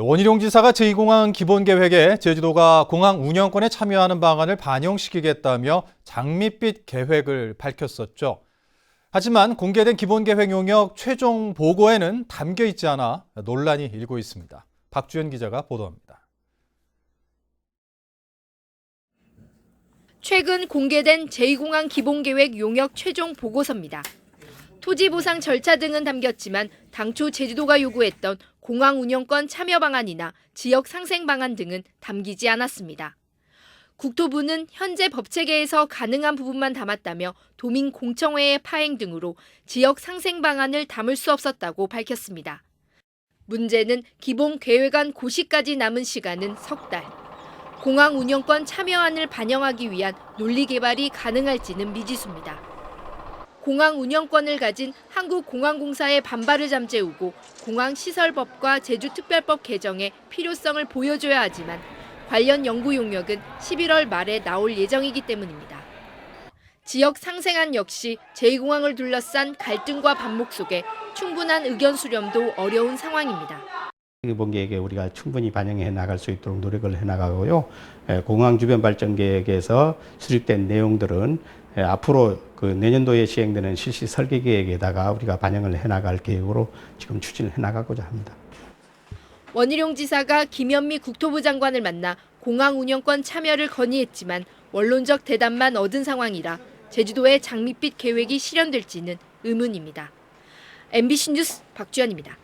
원희룡 지사가 제2공항 기본계획에 제주도가 공항 운영권에 참여하는 방안을 반영시키겠다며 장밋빛 계획을 밝혔었죠. 하지만 공개된 기본계획 용역 최종 보고에는 담겨 있지 않아 논란이 일고 있습니다. 박주현 기자가 보도합니다. 최근 공개된 제2공항 기본계획 용역 최종 보고서입니다. 토지 보상 절차 등은 담겼지만 당초 제주도가 요구했던 공항 운영권 참여 방안이나 지역 상생 방안 등은 담기지 않았습니다. 국토부는 현재 법 체계에서 가능한 부분만 담았다며 도민 공청회의 파행 등으로 지역 상생 방안을 담을 수 없었다고 밝혔습니다. 문제는 기본 계획안 고시까지 남은 시간은 석 달. 공항 운영권 참여안을 반영하기 위한 논리 개발이 가능할지는 미지수입니다. 공항 운영권을 가진 한국공항공사의 반발을 잠재우고 공항시설법과 제주특별법 개정의 필요성을 보여줘야 하지만 관련 연구 용역은 11월 말에 나올 예정이기 때문입니다. 지역 상생안 역시 제2공항을 둘러싼 갈등과 반목 속에 충분한 의견 수렴도 어려운 상황입니다. 기본 계획에 우리가 충분히 반영해 나갈 수 있도록 노력을 해 나가고요. 에, 공항 주변 발전 계획에서 수립된 내용들은 에, 앞으로 그 내년도에 시행되는 실시 설계 계획에다가 우리가 반영을 해 나갈 계획으로 지금 추진을 해 나가고자 합니다. 원희룡 지사가 김현미 국토부 장관을 만나 공항 운영권 참여를 건의했지만 원론적 대답만 얻은 상황이라 제주도의 장밋빛 계획이 실현될지는 의문입니다. MBC 뉴스 박주연입니다.